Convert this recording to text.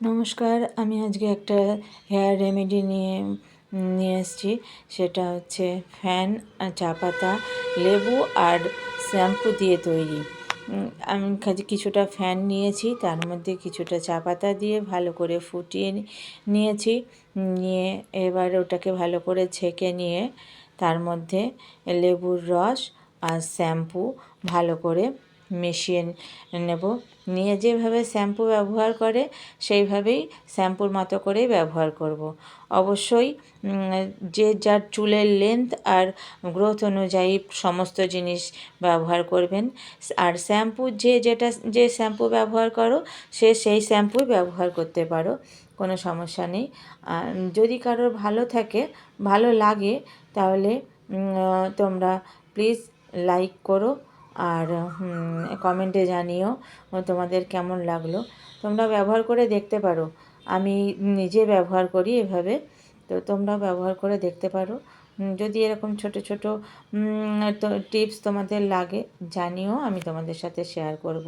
নমস্কার, আমি আজকে একটা হেয়ার রেমেডি নিয়ে নিয়ে এসেছি। সেটা হচ্ছে ফ্যান চা পাতা, লেবু আর শ্যাম্পু দিয়ে তৈরি। আমি কিছুটা ফ্যান নিয়েছি, তার মধ্যে কিছুটা চা পাতা দিয়ে ভালো করে ফুটিয়ে নিয়েছি। নিয়ে এবার ওটাকে ভালো করে ছেঁকে নিয়ে তার মধ্যে লেবুর রস আর শ্যাম্পু ভালো করে মিশিয়ে নেব। নিয়ে যেভাবে শ্যাম্পু ব্যবহার করে, সেইভাবেই শ্যাম্পুর মতো করেই ব্যবহার করব। অবশ্যই যে যার চুলের লেন্থ আর গ্রোথ অনুযায়ী সমস্ত জিনিস ব্যবহার করবেন। আর শ্যাম্পু, যে যেটা, যে শ্যাম্পু ব্যবহার করো, সে সেই শ্যাম্পুই ব্যবহার করতে পারো, কোনো সমস্যা নেই। যদি কারোর ভালো থাকে, ভালো লাগে, তাহলে তোমরা প্লিজ লাইক করো। আর কমেন্টে জানিও, তোমাদের কেমন লাগল। তোমরা ব্যবহার করে দেখতে পারো। আমি নিজে ব্যবহার করি এভাবে, তো তোমরা ব্যবহার করে দেখতে পারো। যদি এরকম ছোট ছোট টিপস তোমাদের লাগে, জানিও, আমি তোমাদের সাথে শেয়ার করব।